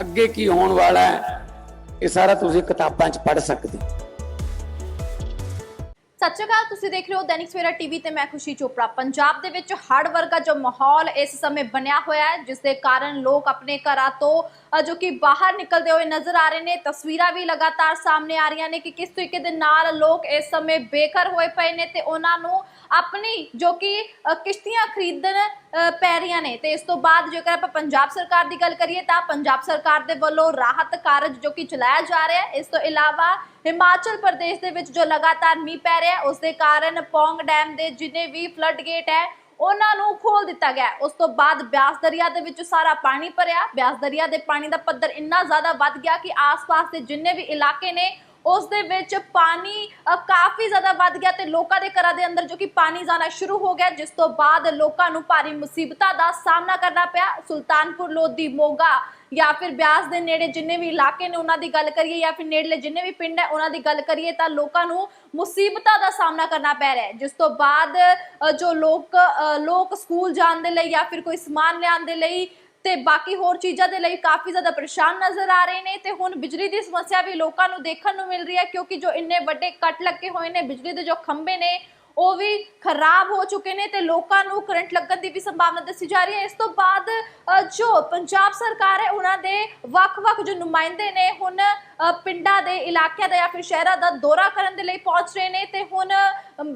ਅੱਗੇ ਕੀ ਹੋਣ ਵਾਲਾ ਹੈ ਇਹ ਸਾਰਾ ਤੁਸੀਂ ਕਿਤਾਬਾਂ 'ਚ ਪੜ੍ਹ ਸਕਦੇ ਹੋ। ਸਤਿ ਸ਼੍ਰੀ ਅਕਾਲ ਤੁਸੀਂ ਦੇਖ ਰਹੇ ਹੋ ਦੈਨਿਕ ਸਵੇਰਾ ਟੀਵੀ ਤੇ ਮੈਂ ਖੁਸ਼ੀ ਚੋਪੜਾ। ਪੰਜਾਬ ਦੇ ਵਿੱਚ ਹੜ੍ਹ ਵਰਗਾ ਜੋ ਮਾਹੌਲ ਇਸ ਸਮੇਂ ਬਣਿਆ ਹੋਇਆ ਹੈ, ਜਿਸ ਦੇ ਕਾਰਨ ਲੋਕ ਆਪਣੇ ਘਰਾਂ ਤੋਂ ਜੋ ਕਿ ਬਾਹਰ ਨਿਕਲਦੇ ਹੋਏ ਨਜ਼ਰ ਆ ਰਹੇ ਨੇ, ਤਸਵੀਰਾਂ ਵੀ ਲਗਾਤਾਰ ਸਾਹਮਣੇ ਆ ਰਹੀਆਂ ਨੇ ਕਿ ਕਿਸ ਤਰੀਕੇ ਦੇ ਨਾਲ ਲੋਕ ਇਸ ਸਮੇਂ ਬੇਘਰ ਹੋਏ ਪਏ ਨੇ ਤੇ ਉਹਨਾਂ ਨੂੰ ਆਪਣੀ ਜੋ ਕਿ ਕਿਸ਼ਤੀਆਂ ਖਰੀਦਣ ਪੈ ਰਹੀਆਂ ਨੇ। ਤੇ ਇਸ ਤੋਂ ਬਾਅਦ ਜੇਕਰ ਆਪਾਂ ਪੰਜਾਬ ਸਰਕਾਰ ਦੀ ਗੱਲ ਕਰੀਏ ਤਾਂ ਪੰਜਾਬ ਸਰਕਾਰ ਦੇ ਵੱਲੋਂ ਰਾਹਤ ਕਾਰਜ ਜੋ ਕਿ ਚਲਾਇਆ ਜਾ ਰਿਹਾ ਹੈ, ਇਸ ਤੋਂ ਇਲਾਵਾ ਹਿਮਾਚਲ ਪ੍ਰਦੇਸ਼ ਦੇ ਵਿੱਚ ਜੋ ਲਗਾਤਾਰ ਮੀਂਹ ਪੈ ਰਿਹਾ ਹੈ, ਉਸ ਦੇ ਕਾਰਨ ਪੌਂਗ ਡੈਮ ਦੇ ਜਿੰਨੇ ਵੀ ਫਲੱਡ ਗੇਟ ਹੈ, ਉਹਨਾਂ ਨੂੰ ਖੋਲ ਦਿੱਤਾ ਗਿਆ ਉਸ ਤੋਂ ਬਾਅਦ ਬਿਆਸ ਦਰਿਆ ਦੇ ਵਿੱਚ ਸਾਰਾ ਪਾਣੀ ਭਰਿਆ। ਬਿਆਸ ਦਰਿਆ ਦੇ ਪਾਣੀ ਦਾ ਪੱਧਰ ਇੰਨਾ ਜ਼ਿਆਦਾ ਵੱਧ ਗਿਆ ਕਿ ਆਸ-ਪਾਸ ਦੇ ਜਿੰਨੇ ਵੀ ਇਲਾਕੇ ਨੇ, ਉਸ ਦੇ ਵਿੱਚ ਪਾਣੀ ਕਾਫੀ ਜ਼ਿਆਦਾ ਵੱਧ ਗਿਆ ਤੇ ਲੋਕਾਂ ਦੇ ਘਰਾਂ ਦੇ ਅੰਦਰ ਜੋ ਕਿ ਪਾਣੀ ਜਾਣਾ ਸ਼ੁਰੂ ਹੋ ਗਿਆ, ਜਿਸ ਤੋਂ ਬਾਅਦ ਲੋਕਾਂ ਨੂੰ ਭਾਰੀ ਮੁਸੀਬਤਾਂ ਦਾ ਸਾਹਮਣਾ ਕਰਨਾ ਪਿਆ। ਸੁਲਤਾਨਪੁਰ, ਲੋਧੀ, ਮੋਗਾ ਜਾਂ ਫਿਰ ਬਿਆਸ ਦੇ ਨੇੜੇ ਜਿੰਨੇ ਵੀ ਇਲਾਕੇ ਨੇ ਉਹਨਾਂ ਦੀ ਗੱਲ ਕਰੀਏ ਜਾਂ ਫਿਰ ਨੇੜਲੇ ਜਿੰਨੇ ਵੀ ਪਿੰਡ ਹੈ ਉਹਨਾਂ ਦੀ ਗੱਲ ਕਰੀਏ ਤਾਂ ਲੋਕਾਂ ਨੂੰ ਮੁਸੀਬਤਾਂ ਦਾ ਸਾਹਮਣਾ ਕਰਨਾ ਪੈ ਰਿਹਾ ਹੈ। ਜਿਸ ਤੋਂ ਬਾਅਦ ਜੋ ਲੋਕ ਲੋਕ ਸਕੂਲ ਜਾਣ ਦੇ ਲਈ ਜਾਂ ਫਿਰ ਕੋਈ ਸਮਾਨ ਲਿਆਉਣ ਦੇ ਲਈ ਤੇ ਬਾਕੀ ਹੋਰ ਚੀਜ਼ਾਂ ਦੇ ਲਈ ਕਾਫੀ ਜ਼ਿਆਦਾ ਪਰੇਸ਼ਾਨ ਨਜ਼ਰ ਆ ਰਹੇ ਨੇ ਤੇ ਹੁਣ ਬਿਜਲੀ ਦੀ ਸਮੱਸਿਆ ਵੀ ਲੋਕਾਂ ਨੂੰ ਦੇਖਣ ਨੂੰ ਮਿਲ ਰਹੀ ਹੈ ਕਿਉਂਕਿ ਜੋ ਇੰਨੇ ਵੱਡੇ ਕੱਟ ਲੱਗੇ ਹੋਏ ਨੇ ਬਿਜਲੀ ਦੇ ਜੋ ਖੰਭੇ ਨੇ ਉਹ ਵੀ ਖਰਾਬ ਹੋ ਚੁੱਕੇ ਨੇ ਤੇ ਲੋਕਾਂ ਨੂੰ ਕਰੰਟ ਲੱਗਣ ਦੀ ਵੀ ਸੰਭਾਵਨਾ ਦੱਸੀ ਜਾ ਰਹੀ ਹੈ। ਇਸ ਤੋਂ ਬਾਅਦ ਜੋ ਪੰਜਾਬ ਸਰਕਾਰ ਹੈ, ਉਹਨਾਂ ਦੇ ਵੱਖ-ਵੱਖ ਜੋ ਨੁਮਾਇੰਦੇ ਨੇ, ਹੁਣ ਪਿੰਡਾਂ ਦੇ ਇਲਾਕਿਆਂ ਦਾ ਜਾਂ ਫਿਰ ਸ਼ਹਿਰਾਂ ਦਾ ਦੌਰਾ ਕਰਨ ਦੇ ਲਈ ਪਹੁੰਚ ਰਹੇ ਨੇ ਤੇ ਹੁਣ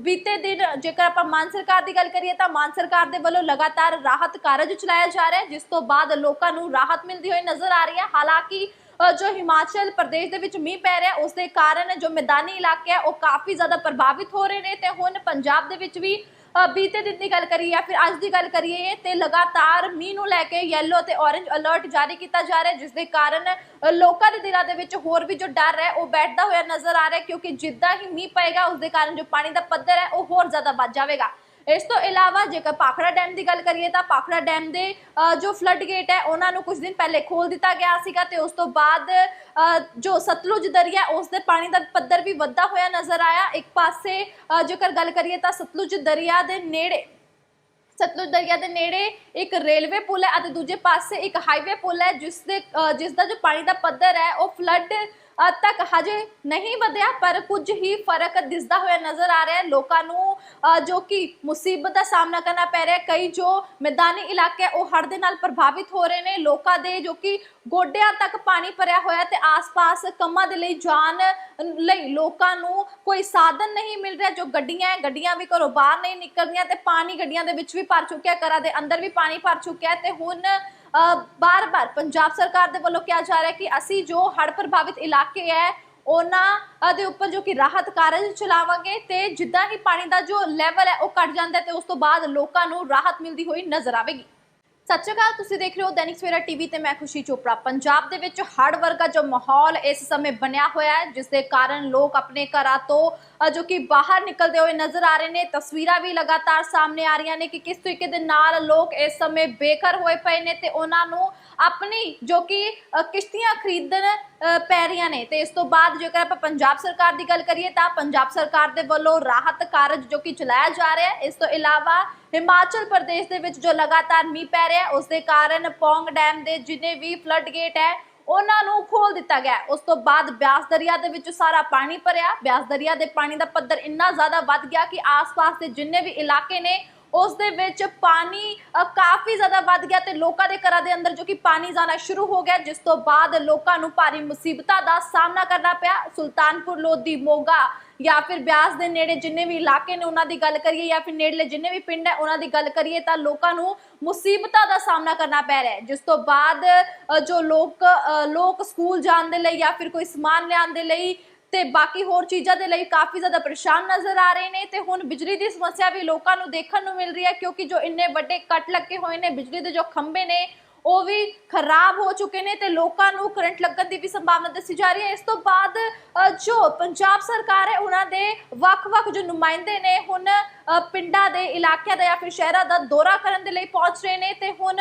ਬੀਤੇ ਦਿਨ ਜੇਕਰ ਆਪਾਂ ਮਾਨ ਸਰਕਾਰ ਦੀ ਗੱਲ ਕਰੀਏ ਤਾਂ ਮਾਨ ਸਰਕਾਰ ਦੇ ਵੱਲੋਂ ਲਗਾਤਾਰ ਰਾਹਤ ਕਾਰਜ ਚਲਾਇਆ ਜਾ ਰਿਹਾ ਹੈ, ਜਿਸ ਤੋਂ ਬਾਅਦ ਲੋਕਾਂ ਨੂੰ ਰਾਹਤ ਮਿਲਦੀ ਹੋਈ ਨਜ਼ਰ ਆ ਰਹੀ ਹੈ। ਹਾਲਾਂਕਿ ਜੋ ਹਿਮਾਚਲ ਪ੍ਰਦੇਸ਼ ਦੇ ਵਿੱਚ ਮੀਂਹ ਪੈ ਰਿਹਾ ਉਸ ਦੇ ਕਾਰਨ ਜੋ ਮੈਦਾਨੀ ਇਲਾਕੇ ਹੈ ਉਹ ਕਾਫੀ ਜ਼ਿਆਦਾ ਪ੍ਰਭਾਵਿਤ ਹੋ ਰਹੇ ਨੇ ਤੇ ਹੁਣ ਪੰਜਾਬ ਦੇ ਵਿੱਚ ਵੀ ਬੀਤੇ ਦਿਨ ਦੀ ਗੱਲ ਕਰੀਏ ਜਾਂ ਫਿਰ ਅੱਜ ਦੀ ਗੱਲ ਕਰੀਏ ਤੇ ਲਗਾਤਾਰ ਮੀਂਹ ਨੂੰ ਲੈ ਕੇ ਯੈਲੋ ਤੇ ਔਰੇਂਜ ਅਲਰਟ ਜਾਰੀ ਕੀਤਾ ਜਾ ਰਿਹਾ ਹੈ ਜਿਸ ਦੇ ਕਾਰਨ ਲੋਕਾਂ ਦੇ ਦਿਲਾਂ ਦੇ ਵਿੱਚ ਹੋਰ ਵੀ ਜੋ ਡਰ ਹੈ, ਉਹ ਬੈਠਦਾ ਹੋਇਆ ਨਜ਼ਰ ਆ ਰਿਹਾ, ਕਿਉਂਕਿ ਜਿੱਦਾਂ ਹੀ ਮੀਂਹ ਪਏਗਾ ਉਸ ਦੇ ਕਾਰਨ ਜੋ ਪਾਣੀ ਦਾ ਪੱਧਰ ਹੈ, ਉਹ ਹੋਰ ਜ਼ਿਆਦਾ ਵੱਧ ਜਾਵੇਗਾ। ਇਸ ਤੋਂ ਇਲਾਵਾ ਜੇਕਰ ਪਾਖੜਾ ਡੈਮ ਦੀ ਗੱਲ ਕਰੀਏ ਤਾਂ ਪਾਖੜਾ ਡੈਮ ਦੇ ਜੋ ਫਲੱਡ ਗੇਟ ਹੈ ਉਹਨਾਂ ਨੂੰ ਕੁਝ ਦਿਨ ਪਹਿਲੇ ਖੋਲ ਦਿੱਤਾ ਗਿਆ ਸੀਗਾ ਤੇ ਉਸ ਤੋਂ ਬਾਅਦ ਜੋ ਸਤਲੁਜ ਦਰਿਆ ਉਸ ਦੇ ਪਾਣੀ ਦਾ ਪੱਧਰ ਵੀ ਵੱਧਦਾ ਹੋਇਆ ਨਜ਼ਰ ਆਇਆ। ਇੱਕ ਪਾਸੇ ਜੇਕਰ ਗੱਲ ਕਰੀਏ ਤਾਂ ਸਤਲੁਜ ਦਰਿਆ ਦੇ ਨੇੜੇ ਸਤਲੁਜ ਦਰਿਆ ਦੇ ਨੇੜੇ ਇੱਕ ਰੇਲਵੇ ਪੁਲ ਹੈ ਅਤੇ ਦੂਜੇ ਪਾਸੇ ਇੱਕ ਹਾਈਵੇ ਪੁਲ ਹੈ ਜਿਸ ਦੇ ਅ, ਜਿਸ ਦਾ ਜੋ ਪਾਣੀ ਦਾ ਪੱਧਰ ਹੈ ਉਹ ਫਲੱਡ ਤੱਕ ਹਜੇ ਨਹੀਂ ਵਧਿਆ, ਪਰ ਕੁਝ ਹੀ ਫ਼ਰਕ ਦਿਸਦਾ ਹੋਇਆ ਨਜ਼ਰ ਆ ਰਿਹਾ ਹੈ। ਲੋਕਾਂ ਨੂੰ ਜੋ ਕਿ ਮੁਸੀਬਤ ਦਾ ਸਾਹਮਣਾ ਕਰਨਾ ਪੈ ਰਿਹਾ ਕਈ ਜੋ ਮੈਦਾਨੀ ਇਲਾਕੇ ਉਹ ਹੜ੍ਹ ਦੇ ਨਾਲ ਪ੍ਰਭਾਵਿਤ ਹੋ ਰਹੇ ਨੇ। ਲੋਕਾਂ ਦੇ ਜੋ ਕਿ ਗੋਡਿਆਂ ਤੱਕ ਪਾਣੀ ਭਰਿਆ ਹੋਇਆ ਤੇ ਆਸ-ਪਾਸ ਕੰਮਾਂ ਦੇ ਲਈ ਜਾਣ ਲਈ ਲੋਕਾਂ ਨੂੰ ਕੋਈ ਸਾਧਨ ਨਹੀਂ ਮਿਲ ਰਿਹਾ। ਜੋ ਗੱਡੀਆਂ ਹੈ, ਗੱਡੀਆਂ ਵੀ ਘਰੋਂ ਬਾਹਰ ਨਹੀਂ ਨਿਕਲਦੀਆਂ ਤੇ ਪਾਣੀ ਗੱਡੀਆਂ ਦੇ ਵਿੱਚ ਵੀ ਭਰ ਚੁੱਕਿਆ ਘਰਾਂ ਦੇ ਅੰਦਰ ਵੀ ਪਾਣੀ ਭਰ ਚੁੱਕਿਆ ਤੇ ਹੁਣ ਬਾਰ-ਬਾਰ ਪੰਜਾਬ ਸਰਕਾਰ ਦੇ ਵੱਲੋਂ ਕਿਹਾ ਜਾ ਰਿਹਾ ਕਿ ਅਸੀਂ ਜੋ ਹੜ੍ਹ ਪ੍ਰਭਾਵਿਤ ਇਲਾਕੇ ਹੈ, ਉਹਨਾਂ ਦੇ ਉੱਪਰ ਜੋ ਕਿ ਰਾਹਤ ਕਾਰਜ ਚਲਾਵਾਂਗੇ ਤੇ ਜਿੱਦਾਂ ਹੀ ਪਾਣੀ ਦਾ ਜੋ ਲੈਵਲ ਹੈ ਉਹ ਘਟ ਜਾਂਦਾ ਹੈ ਤੇ ਉਸ ਤੋਂ ਬਾਅਦ ਲੋਕਾਂ ਨੂੰ ਰਾਹਤ ਮਿਲਦੀ ਹੋਈ ਨਜ਼ਰ ਆਵੇਗੀ। ਸਤਿ ਸ਼੍ਰੀ ਅਕਾਲ, ਤੁਸੀਂ ਦੇਖ ਰਹੇ ਹੋ ਦੈਨਿਕ ਸਵੇਰਾ ਟੀਵੀ ਤੇ ਮੈਂ ਖੁਸ਼ੀ ਚੋਪੜਾ। ਪੰਜਾਬ ਦੇ ਵਿੱਚ ਹੜ੍ਹ ਵਰਗਾ ਜੋ ਮਾਹੌਲ ਇਸ ਸਮੇਂ ਬਣਿਆ ਹੋਇਆ ਹੈ, ਜਿਸ ਦੇ ਕਾਰਨ ਲੋਕ ਆਪਣੇ ਘਰਾਂ ਤੋਂ ਜੋ ਕਿ ਬਾਹਰ ਨਿਕਲਦੇ ਹੋਏ ਨਜ਼ਰ ਆ ਰਹੇ ਨੇ, ਤਸਵੀਰਾਂ ਵੀ ਲਗਾਤਾਰ ਸਾਹਮਣੇ ਆ ਰਹੀਆਂ ਨੇ ਕਿ ਕਿਸ ਤਰੀਕੇ ਦੇ ਨਾਲ ਲੋਕ ਇਸ ਸਮੇਂ ਬੇਘਰ ਹੋਏ ਪਏ ਨੇ ਤੇ ਉਹਨਾਂ ਨੂੰ ਆਪਣੀ ਜੋ ਕਿ ਕਿਸ਼ਤੀਆਂ ਖਰੀਦਣ ਪੈ ਰਹੀਆਂ ਨੇ। ਤੇ ਇਸ ਤੋਂ ਬਾਅਦ ਜੇਕਰ ਆਪਾਂ ਪੰਜਾਬ ਸਰਕਾਰ ਦੀ ਗੱਲ ਕਰੀਏ ਤਾਂ ਪੰਜਾਬ ਸਰਕਾਰ ਦੇ ਵੱਲੋਂ ਰਾਹਤ ਕਾਰਜ ਜੋ ਕਿ ਚਲਾਇਆ ਜਾ ਰਿਹਾ ਹੈ, ਇਸ ਤੋਂ ਇਲਾਵਾ ਹਿਮਾਚਲ ਪ੍ਰਦੇਸ਼ ਦੇ ਵਿੱਚ ਜੋ ਲਗਾਤਾਰ ਮੀਂਹ ਪੈ ਰਿਹਾ ਉਸ ਦੇ ਕਾਰਨ ਪੌਂਗ ਡੈਮ ਦੇ ਜਿੰਨੇ ਵੀ ਫਲੱਡ ਗੇਟ ਹੈ, ਉਹਨਾਂ ਨੂੰ ਖੋਲ ਦਿੱਤਾ ਗਿਆ ਉਸ ਤੋਂ ਬਾਅਦ ਬਿਆਸ ਦਰਿਆ ਦੇ ਵਿੱਚ ਸਾਰਾ ਪਾਣੀ ਭਰਿਆ। ਬਿਆਸ ਦਰਿਆ ਦੇ ਪਾਣੀ ਦਾ ਪੱਧਰ ਇੰਨਾ ਜ਼ਿਆਦਾ ਵੱਧ ਗਿਆ ਕਿ ਆਸ-ਪਾਸ ਦੇ ਜਿੰਨੇ ਵੀ ਇਲਾਕੇ ਨੇ, ਉਸ ਦੇ ਵਿੱਚ ਪਾਣੀ ਕਾਫੀ ਜ਼ਿਆਦਾ ਵੱਧ ਗਿਆ ਤੇ ਲੋਕਾਂ ਦੇ ਘਰਾਂ ਦੇ ਅੰਦਰ ਜੋ ਕਿ ਪਾਣੀ ਜਾਣਾ ਸ਼ੁਰੂ ਹੋ ਗਿਆ, ਜਿਸ ਤੋਂ ਬਾਅਦ ਲੋਕਾਂ ਨੂੰ ਭਾਰੀ ਮੁਸੀਬਤਾਂ ਦਾ ਸਾਹਮਣਾ ਕਰਨਾ ਪਿਆ। ਸੁਲਤਾਨਪੁਰ, ਲੋਧੀ, ਮੋਗਾ ਜਾਂ ਫਿਰ ਬਿਆਸ ਦੇ ਨੇੜੇ ਜਿੰਨੇ ਵੀ ਇਲਾਕੇ ਨੇ ਉਹਨਾਂ ਦੀ ਗੱਲ ਕਰੀਏ ਜਾਂ ਫਿਰ ਨੇੜਲੇ ਜਿੰਨੇ ਵੀ ਪਿੰਡ ਹੈ ਉਹਨਾਂ ਦੀ ਗੱਲ ਕਰੀਏ ਤਾਂ ਲੋਕਾਂ ਨੂੰ ਮੁਸੀਬਤਾਂ ਦਾ ਸਾਹਮਣਾ ਕਰਨਾ ਪੈ ਰਿਹਾ ਹੈ। ਜਿਸ ਤੋਂ ਬਾਅਦ ਜੋ ਲੋਕ ਲੋਕ ਸਕੂਲ ਜਾਣ ਦੇ ਲਈ ਜਾਂ ਫਿਰ ਕੋਈ ਸਮਾਨ ਲਿਆਉਣ ਦੇ ਲਈ ਤੇ ਬਾਕੀ ਹੋਰ ਚੀਜ਼ਾਂ ਦੇ ਲਈ ਕਾਫੀ ਜ਼ਿਆਦਾ ਪਰੇਸ਼ਾਨ ਨਜ਼ਰ ਆ ਰਹੇ ਨੇ ਤੇ ਹੁਣ ਬਿਜਲੀ ਦੀ ਸਮੱਸਿਆ ਵੀ ਲੋਕਾਂ ਨੂੰ ਦੇਖਣ ਨੂੰ ਮਿਲ ਰਹੀ ਹੈ ਕਿਉਂਕਿ ਜੋ ਇੰਨੇ ਵੱਡੇ ਕੱਟ ਲੱਗੇ ਹੋਏ ਨੇ, ਬਿਜਲੀ ਦੇ ਜੋ ਖੰਭੇ ਨੇ ਉਹ ਵੀ ਖਰਾਬ ਹੋ ਚੁੱਕੇ ਨੇ ਤੇ ਲੋਕਾਂ ਨੂੰ ਕਰੰਟ ਲੱਗਣ ਦੀ ਵੀ ਸੰਭਾਵਨਾ ਦੱਸੀ ਜਾ ਰਹੀ ਹੈ। ਇਸ ਤੋਂ ਬਾਅਦ ਜੋ ਪੰਜਾਬ ਸਰਕਾਰ ਹੈ, ਉਹਨਾਂ ਦੇ ਵੱਖ-ਵੱਖ ਜੋ ਨੁਮਾਇੰਦੇ ਨੇ, ਹੁਣ ਪਿੰਡਾਂ ਦੇ ਇਲਾਕਿਆਂ ਦਾ ਜਾਂ ਫਿਰ ਸ਼ਹਿਰਾਂ ਦਾ ਦੌਰਾ ਕਰਨ ਦੇ ਲਈ ਪਹੁੰਚ ਰਹੇ ਨੇ ਤੇ ਹੁਣ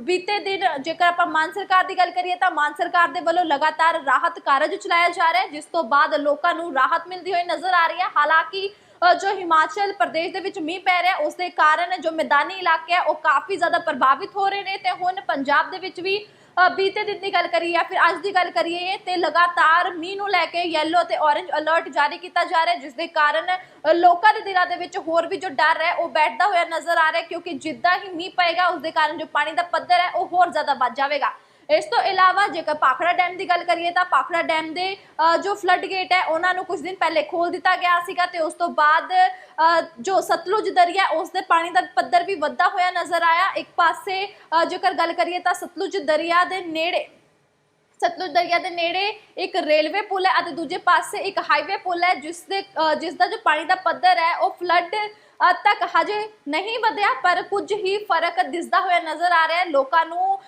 ਬੀਤੇ ਦਿਨ ਜੇਕਰ ਆਪਾਂ ਮਾਨ ਸਰਕਾਰ ਦੀ ਗੱਲ ਕਰੀਏ ਤਾਂ ਮਾਨ ਸਰਕਾਰ ਦੇ ਵੱਲੋਂ ਲਗਾਤਾਰ ਰਾਹਤ ਕਾਰਜ ਚਲਾਇਆ ਜਾ ਰਿਹਾ ਹੈ, ਜਿਸ ਤੋਂ ਬਾਅਦ ਲੋਕਾਂ ਨੂੰ ਰਾਹਤ ਮਿਲਦੀ ਹੋਈ ਨਜ਼ਰ ਆ ਰਹੀ ਹੈ। ਹਾਲਾਂਕਿ ਜੋ ਹਿਮਾਚਲ ਪ੍ਰਦੇਸ਼ ਦੇ ਵਿੱਚ ਮੀਂਹ ਪੈ ਰਿਹਾ, ਉਸ ਦੇ ਕਾਰਨ ਜੋ ਮੈਦਾਨੀ ਇਲਾਕੇ ਹੈ ਉਹ ਕਾਫੀ ਜ਼ਿਆਦਾ ਪ੍ਰਭਾਵਿਤ ਹੋ ਰਹੇ ਨੇ ਤੇ ਹੁਣ ਪੰਜਾਬ ਦੇ ਵਿੱਚ ਵੀ ਬੀਤੇ ਦਿਨ ਦੀ ਗੱਲ ਕਰੀਏ ਫਿਰ ਅੱਜ ਦੀ ਗੱਲ ਕਰੀਏ ਤੇ ਲਗਾਤਾਰ ਮੀਂਹ ਨੂੰ ਲੈ ਕੇ ਯੈਲੋ ਤੇ ਔਰੇਂਜ ਅਲਰਟ ਜਾਰੀ ਕੀਤਾ ਜਾ ਰਿਹਾ ਹੈ ਜਿਸ ਦੇ ਕਾਰਨ ਲੋਕਾਂ ਦੇ ਦਿਲਾਂ ਦੇ ਵਿੱਚ ਹੋਰ ਵੀ ਜੋ ਡਰ ਹੈ, ਉਹ ਬੈਠਦਾ ਹੋਇਆ ਨਜ਼ਰ ਆ ਰਿਹਾ, ਕਿਉਂਕਿ ਜਿੱਦਾਂ ਹੀ ਮੀਂਹ ਪਏਗਾ, ਉਸ ਦੇ ਕਾਰਨ ਜੋ ਪਾਣੀ ਦਾ ਪੱਧਰ ਹੈ, ਉਹ ਹੋਰ ਜ਼ਿਆਦਾ ਵੱਧ ਜਾਵੇਗਾ। ਇਸ ਤੋਂ ਇਲਾਵਾ ਜੇਕਰ ਪਾਖੜਾ ਡੈਮ ਦੀ ਗੱਲ ਕਰੀਏ ਤਾਂ ਪਾਖੜਾ ਡੈਮ ਦੇ ਜੋ ਫਲੱਡ ਗੇਟ ਹੈ, ਉਹਨਾਂ ਨੂੰ ਕੁਝ ਦਿਨ ਪਹਿਲੇ ਖੋਲ ਦਿੱਤਾ ਗਿਆ ਸੀਗਾ ਤੇ ਉਸ ਤੋਂ ਬਾਅਦ ਜੋ ਸਤਲੁਜ ਦਰਿਆ ਉਸ ਦੇ ਪਾਣੀ ਦਾ ਪੱਧਰ ਵੀ ਵੱਧਦਾ ਹੋਇਆ ਨਜ਼ਰ ਆਇਆ। ਇੱਕ ਪਾਸੇ ਜੇਕਰ ਗੱਲ ਕਰੀਏ ਤਾਂ ਸਤਲੁਜ ਦਰਿਆ ਦੇ ਨੇੜੇ, ਸਤਲੁਜ ਦਰਿਆ ਦੇ ਨੇੜੇ ਇੱਕ ਰੇਲਵੇ ਪੁਲ ਹੈ ਅਤੇ ਦੂਜੇ ਪਾਸੇ ਇੱਕ ਹਾਈਵੇ ਪੁਲ ਹੈ, ਜਿਸ ਦੇ ਜਿਸ ਦਾ ਜੋ ਪਾਣੀ ਦਾ ਪੱਧਰ ਹੈ, ਉਹ ਫਲੱਡ ਅ, ਤੱਕ ਹਜੇ ਨਹੀਂ ਵਧਿਆ ਪਰ ਕੁਝ ਹੀ ਫ਼ਰਕ ਦਿਸਦਾ ਹੋਇਆ ਨਜ਼ਰ ਆ ਰਿਹਾ ਹੈ। ਲੋਕਾਂ ਨੂੰ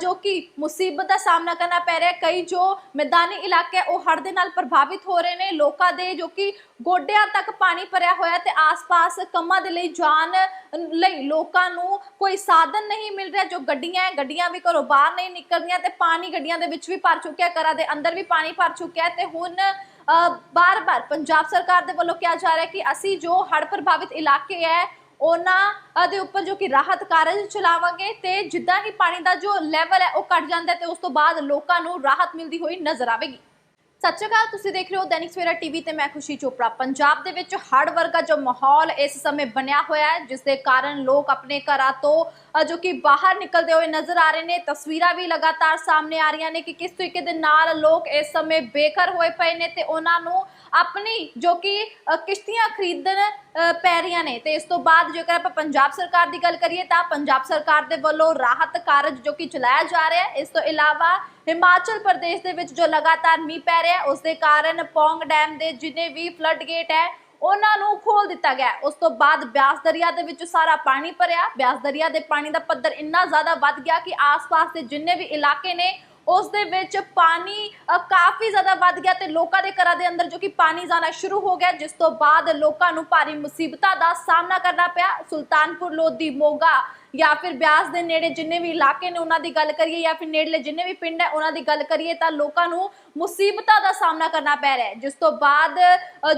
ਜੋ ਕਿ ਮੁਸੀਬਤ ਦਾ ਸਾਹਮਣਾ ਕਰਨਾ ਪੈ ਰਿਹਾ ਹੈ ਕਈ ਜੋ ਮੈਦਾਨੀ ਇਲਾਕੇ ਉਹ ਹੜ੍ਹ ਦੇ ਨਾਲ ਪ੍ਰਭਾਵਿਤ ਹੋ ਰਹੇ ਨੇ। ਲੋਕਾਂ ਦੇ ਜੋ ਕਿ ਗੋਡਿਆਂ ਤੱਕ ਪਾਣੀ ਭਰਿਆ ਹੋਇਆ ਤੇ ਆਸ-ਪਾਸ ਕੰਮਾਂ ਦੇ ਲਈ ਜਾਣ ਲਈ ਲੋਕਾਂ ਨੂੰ ਕੋਈ ਸਾਧਨ ਨਹੀਂ ਮਿਲ ਰਿਹਾ। ਜੋ ਗੱਡੀਆਂ ਹੈ ਗੱਡੀਆਂ ਵੀ ਘਰੋਂ ਬਾਹਰ ਨਹੀਂ ਨਿਕਲਦੀਆਂ ਤੇ ਪਾਣੀ ਗੱਡੀਆਂ ਦੇ ਵਿੱਚ ਵੀ ਭਰ ਚੁੱਕਿਆ ਘਰਾਂ ਦੇ ਅੰਦਰ ਵੀ ਪਾਣੀ ਭਰ ਚੁੱਕਿਆ ਤੇ ਹੁਣ ਬਾਰ-ਬਾਰ ਪੰਜਾਬ ਸਰਕਾਰ ਦੇ ਵੱਲੋਂ ਕਿਹਾ ਜਾ ਰਿਹਾ ਕਿ ਅਸੀਂ ਜੋ ਹੜ੍ਹ ਪ੍ਰਭਾਵਿਤ ਇਲਾਕੇ ਹੈ, ਉਹਨਾਂ ਦੇ ਉੱਪਰ ਜੋ ਕਿ ਰਾਹਤ ਕਾਰਜ ਚਲਾਵਾਂਗੇ ਤੇ ਜਿੱਦਾਂ ਹੀ ਪਾਣੀ ਦਾ ਜੋ ਲੈਵਲ ਹੈ ਉਹ ਘਟ ਜਾਂਦਾ ਹੈ ਤੇ ਉਸ ਤੋਂ ਬਾਅਦ ਲੋਕਾਂ ਨੂੰ ਰਾਹਤ ਮਿਲਦੀ ਹੋਈ ਨਜ਼ਰ ਆਵੇਗੀ। ਸਤਿ ਸ਼੍ਰੀ ਅਕਾਲ, ਤੁਸੀਂ ਦੇਖ ਰਹੇ ਹੋ ਦੈਨਿਕ ਸਵੇਰਾ ਟੀਵੀ ਤੇ ਮੈਂ ਖੁਸ਼ੀ ਚੋਪੜਾ। ਪੰਜਾਬ ਦੇ ਵਿੱਚ ਹੜ੍ਹ ਵਰਗਾ ਜੋ ਮਾਹੌਲ ਇਸ ਸਮੇਂ ਬਣਿਆ ਹੋਇਆ ਹੈ, ਜਿਸ ਦੇ ਕਾਰਨ ਲੋਕ ਆਪਣੇ ਘਰਾਂ ਤੋਂ ਜੋ ਕਿ ਬਾਹਰ ਨਿਕਲਦੇ ਹੋਏ ਨਜ਼ਰ ਆ ਰਹੇ ਨੇ, ਤਸਵੀਰਾਂ ਵੀ ਲਗਾਤਾਰ ਸਾਹਮਣੇ ਆ ਰਹੀਆਂ ਨੇ ਕਿ ਕਿਸ ਤਰੀਕੇ ਦੇ ਨਾਲ ਲੋਕ ਇਸ ਸਮੇਂ ਬੇਘਰ ਹੋਏ ਪਏ ਨੇ ਤੇ ਉਹਨਾਂ ਨੂੰ ਆਪਣੀ ਜੋ ਕਿ ਕਿਸ਼ਤੀਆਂ ਖਰੀਦਣ ਪੈ ਰਹੀਆਂ ਨੇ। ਤੇ ਇਸ ਤੋਂ ਬਾਅਦ ਜੇਕਰ ਆਪਾਂ ਪੰਜਾਬ ਸਰਕਾਰ ਦੀ ਗੱਲ ਕਰੀਏ ਤਾਂ ਪੰਜਾਬ ਸਰਕਾਰ ਦੇ ਵੱਲੋਂ ਰਾਹਤ ਕਾਰਜ ਜੋ ਕਿ ਚਲਾਇਆ ਜਾ ਰਿਹਾ ਹੈ, ਇਸ ਤੋਂ ਇਲਾਵਾ ਹਿਮਾਚਲ ਪ੍ਰਦੇਸ਼ ਦੇ ਵਿੱਚ ਜੋ ਲਗਾਤਾਰ ਮੀਂਹ ਪੈ ਰਿਹਾ ਹੈ, ਉਸ ਦੇ ਕਾਰਨ ਪੌਂਗ ਡੈਮ ਦੇ ਜਿੰਨੇ ਵੀ ਫਲੱਡ ਗੇਟ ਹੈ, ਉਹਨਾਂ ਨੂੰ ਖੋਲ ਦਿੱਤਾ ਗਿਆ ਉਸ ਤੋਂ ਬਾਅਦ ਬਿਆਸ ਦਰਿਆ ਦੇ ਵਿੱਚ ਸਾਰਾ ਪਾਣੀ ਭਰਿਆ। ਬਿਆਸ ਦਰਿਆ ਦੇ ਪਾਣੀ ਦਾ ਪੱਧਰ ਇੰਨਾ ਜ਼ਿਆਦਾ ਵੱਧ ਗਿਆ ਕਿ ਆਸ-ਪਾਸ ਦੇ ਜਿੰਨੇ ਵੀ ਇਲਾਕੇ ਨੇ ਉਸ ਦੇ ਵਿੱਚ ਪਾਣੀ ਕਾਫੀ ਜ਼ਿਆਦਾ ਵੱਧ ਗਿਆ ਤੇ ਲੋਕਾਂ ਦੇ ਘਰਾਂ ਦੇ ਅੰਦਰ ਜੋ ਕਿ ਪਾਣੀ ਜਾਣਾ ਸ਼ੁਰੂ ਹੋ ਗਿਆ ਜਿਸ ਤੋਂ ਬਾਅਦ ਲੋਕਾਂ ਨੂੰ ਭਾਰੀ ਮੁਸੀਬਤਾਂ ਦਾ ਸਾਹਮਣਾ ਕਰਨਾ ਪਿਆ। ਸੁਲਤਾਨਪੁਰ ਲੋਧੀ ਮੋਗਾ ਜਾਂ ਫਿਰ ਬਿਆਸ ਦੇ ਨੇੜੇ ਜਿੰਨੇ ਵੀ ਇਲਾਕੇ ਨੇ ਉਹਨਾਂ ਦੀ ਗੱਲ ਕਰੀਏ ਜਾਂ ਫਿਰ ਨੇੜਲੇ ਜਿੰਨੇ ਵੀ ਪਿੰਡ ਹੈ ਉਹਨਾਂ ਦੀ ਗੱਲ ਕਰੀਏ ਤਾਂ ਲੋਕਾਂ ਨੂੰ ਮੁਸੀਬਤਾਂ ਦਾ ਸਾਹਮਣਾ ਕਰਨਾ ਪੈ ਰਿਹਾ ਹੈ। ਜਿਸ ਤੋਂ ਬਾਅਦ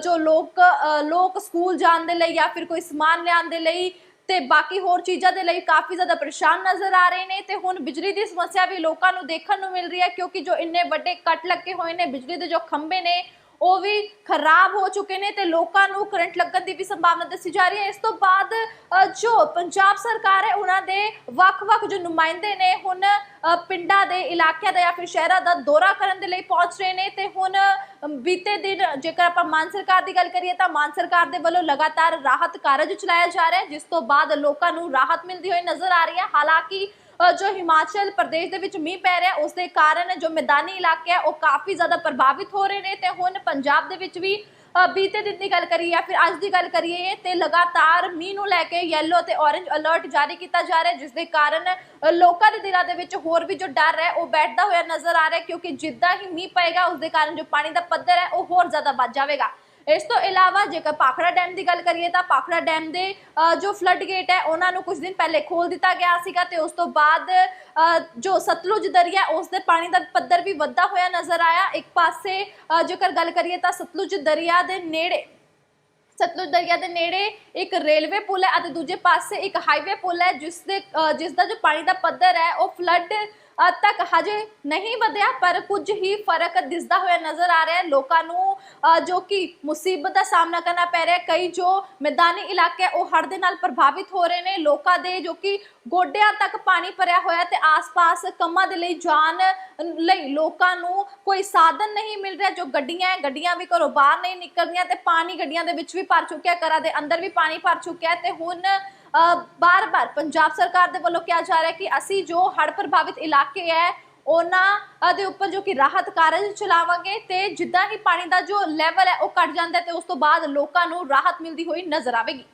ਜੋ ਲੋਕ ਅ, ਲੋਕ ਸਕੂਲ ਜਾਣ ਦੇ ਲਈ ਜਾਂ ਫਿਰ ਕੋਈ ਸਮਾਨ ਲਿਆਉਣ ਦੇ ਲਈ ਤੇ ਬਾਕੀ ਹੋਰ ਚੀਜ਼ਾਂ ਦੇ ਲਈ ਕਾਫੀ ਜ਼ਿਆਦਾ ਪਰੇਸ਼ਾਨ ਨਜ਼ਰ ਆ ਰਹੇ ਨੇ ਤੇ ਹੁਣ ਬਿਜਲੀ ਦੀ ਸਮੱਸਿਆ ਵੀ ਲੋਕਾਂ ਨੂੰ ਦੇਖਣ ਨੂੰ ਮਿਲ ਰਹੀ ਹੈ ਕਿਉਂਕਿ ਜੋ ਇੰਨੇ ਵੱਡੇ ਕੱਟ ਲੱਗੇ ਹੋਏ ਨੇ, ਬਿਜਲੀ ਦੇ ਜੋ ਖੰਭੇ ਨੇ ਉਹ ਵੀ ਖਰਾਬ ਹੋ ਚੁੱਕੇ ਨੇ ਤੇ ਲੋਕਾਂ ਨੂੰ ਕਰੰਟ ਲੱਗਣ ਦੀ ਵੀ ਸੰਭਾਵਨਾ ਦੱਸੀ ਜਾ ਰਹੀ ਹੈ। ਇਸ ਤੋਂ ਬਾਅਦ ਜੋ ਪੰਜਾਬ ਸਰਕਾਰ ਹੈ, ਉਹਨਾਂ ਦੇ ਵੱਖ-ਵੱਖ ਜੋ ਨੁਮਾਇੰਦੇ ਨੇ, ਹੁਣ ਪਿੰਡਾਂ ਦੇ ਇਲਾਕਿਆਂ ਦਾ ਜਾਂ ਫਿਰ ਸ਼ਹਿਰਾਂ ਦਾ ਦੌਰਾ ਕਰਨ ਦੇ ਲਈ ਪਹੁੰਚ ਰਹੇ ਨੇ ਤੇ ਹੁਣ ਬੀਤੇ ਦਿਨ ਜੇਕਰ ਆਪਾਂ ਮਾਨ ਸਰਕਾਰ ਦੀ ਗੱਲ ਕਰੀਏ ਤਾਂ ਮਾਨ ਸਰਕਾਰ ਦੇ ਵੱਲੋਂ ਲਗਾਤਾਰ ਰਾਹਤ ਕਾਰਜ ਚਲਾਇਆ ਜਾ ਰਿਹਾ ਹੈ, ਜਿਸ ਤੋਂ ਬਾਅਦ ਲੋਕਾਂ ਨੂੰ ਰਾਹਤ ਮਿਲਦੀ ਹੋਈ ਨਜ਼ਰ ਆ ਰਹੀ ਹੈ। ਹਾਲਾਂਕਿ ਜੋ ਹਿਮਾਚਲ ਪ੍ਰਦੇਸ਼ ਦੇ ਵਿੱਚ ਮੀਂਹ ਪੈ ਰਿਹਾ ਉਸ ਦੇ ਕਾਰਨ ਜੋ ਮੈਦਾਨੀ ਇਲਾਕੇ ਹੈ ਉਹ ਕਾਫੀ ਜ਼ਿਆਦਾ ਪ੍ਰਭਾਵਿਤ ਹੋ ਰਹੇ ਨੇ ਤੇ ਹੁਣ ਪੰਜਾਬ ਦੇ ਵਿੱਚ ਵੀ ਬੀਤੇ ਦਿਨ ਦੀ ਗੱਲ ਕਰੀਏ ਜਾਂ ਫਿਰ ਅੱਜ ਦੀ ਗੱਲ ਕਰੀਏ ਤੇ ਲਗਾਤਾਰ ਮੀਂਹ ਨੂੰ ਲੈ ਕੇ ਯੈਲੋ ਤੇ ਔਰੇਂਜ ਅਲਰਟ ਜਾਰੀ ਕੀਤਾ ਜਾ ਰਿਹਾ ਹੈ ਜਿਸ ਦੇ ਕਾਰਨ ਲੋਕਾਂ ਦੇ ਦਿਲਾਂ ਦੇ ਵਿੱਚ ਹੋਰ ਵੀ ਜੋ ਡਰ ਹੈ, ਉਹ ਬੈਠਦਾ ਹੋਇਆ ਨਜ਼ਰ ਆ ਰਿਹਾ, ਕਿਉਂਕਿ ਜਿੱਦਾਂ ਹੀ ਮੀਂਹ ਪਏਗਾ ਉਸ ਦੇ ਕਾਰਨ ਜੋ ਪਾਣੀ ਦਾ ਪੱਧਰ ਹੈ, ਉਹ ਹੋਰ ਜ਼ਿਆਦਾ ਵੱਧ ਜਾਵੇਗਾ। ਇਸ ਤੋਂ ਇਲਾਵਾ ਜੇਕਰ ਪਾਖੜਾ ਡੈਮ ਦੀ ਗੱਲ ਕਰੀਏ ਤਾਂ ਪਾਖੜਾ ਡੈਮ ਦੇ ਜੋ ਫਲੱਡ ਗੇਟ ਹੈ ਉਹਨਾਂ ਨੂੰ ਕੁਝ ਦਿਨ ਪਹਿਲੇ ਖੋਲ ਦਿੱਤਾ ਗਿਆ ਸੀਗਾ ਤੇ ਉਸ ਤੋਂ ਬਾਅਦ ਜੋ ਸਤਲੁਜ ਦਰਿਆ ਉਸ ਦੇ ਪਾਣੀ ਦਾ ਪੱਧਰ ਵੀ ਵੱਧਦਾ ਹੋਇਆ ਨਜ਼ਰ ਆਇਆ। ਇੱਕ ਪਾਸੇ ਜੇਕਰ ਗੱਲ ਕਰੀਏ ਤਾਂ ਸਤਲੁਜ ਦਰਿਆ ਦੇ ਨੇੜੇ ਸਤਲੁਜ ਦਰਿਆ ਦੇ ਨੇੜੇ ਇੱਕ ਰੇਲਵੇ ਪੁਲ ਹੈ ਅਤੇ ਦੂਜੇ ਪਾਸੇ ਇੱਕ ਹਾਈਵੇ ਪੁਲ ਹੈ ਜਿਸ ਦੇ ਅ, ਜਿਸ ਦਾ ਜੋ ਪਾਣੀ ਦਾ ਪੱਧਰ ਹੈ ਉਹ ਫਲੱਡ ਤੱਕ ਹਜੇ ਨਹੀਂ ਵਧਿਆ, ਪਰ ਕੁਝ ਹੀ ਫ਼ਰਕ ਦਿਸਦਾ ਹੋਇਆ ਨਜ਼ਰ ਆ ਰਿਹਾ ਹੈ। ਲੋਕਾਂ ਨੂੰ ਜੋ ਕਿ ਮੁਸੀਬਤ ਦਾ ਸਾਹਮਣਾ ਕਰਨਾ ਪੈ ਰਿਹਾ ਹੈ, ਕਈ ਜੋ ਮੈਦਾਨੀ ਇਲਾਕੇ ਉਹ ਹੜ੍ਹ ਦੇ ਨਾਲ ਪ੍ਰਭਾਵਿਤ ਹੋ ਰਹੇ ਨੇ। ਲੋਕਾਂ ਦੇ ਜੋ ਕਿ ਗੋਡਿਆਂ ਤੱਕ ਪਾਣੀ ਭਰਿਆ ਹੋਇਆ ਤੇ ਆਸ-ਪਾਸ ਕੰਮਾਂ ਦੇ ਲਈ ਜਾਣ ਲਈ ਲੋਕਾਂ ਨੂੰ ਕੋਈ ਸਾਧਨ ਨਹੀਂ ਮਿਲ ਰਿਹਾ। ਜੋ ਗੱਡੀਆਂ ਗੱਡੀਆਂ ਵੀ ਘਰੋਂ ਬਾਹਰ ਨਹੀਂ ਨਿਕਲਦੀਆਂ ਤੇ ਪਾਣੀ ਗੱਡੀਆਂ ਦੇ ਵਿੱਚ ਵੀ ਭਰ ਚੁੱਕਿਆ ਘਰਾਂ ਦੇ ਅੰਦਰ ਵੀ ਪਾਣੀ ਭਰ ਚੁੱਕਿਆ ਤੇ ਹੁਣ ਬਾਰ-ਬਾਰ ਪੰਜਾਬ ਸਰਕਾਰ ਦੇ ਵੱਲੋਂ ਕਿਹਾ ਜਾ ਰਿਹਾ ਕਿ ਅਸੀਂ ਜੋ ਹੜ੍ਹ ਪ੍ਰਭਾਵਿਤ ਇਲਾਕੇ ਹੈ, ਉਹਨਾਂ ਦੇ ਉੱਪਰ ਜੋ ਕਿ ਰਾਹਤ ਕਾਰਜ ਚਲਾਵਾਂਗੇ ਤੇ ਜਿੱਦਾਂ ਹੀ ਪਾਣੀ ਦਾ ਜੋ ਲੈਵਲ ਹੈ ਉਹ ਘਟ ਜਾਂਦਾ ਹੈ ਤੇ ਉਸ ਤੋਂ ਬਾਅਦ ਲੋਕਾਂ ਨੂੰ ਰਾਹਤ ਮਿਲਦੀ ਹੋਈ ਨਜ਼ਰ ਆਵੇਗੀ।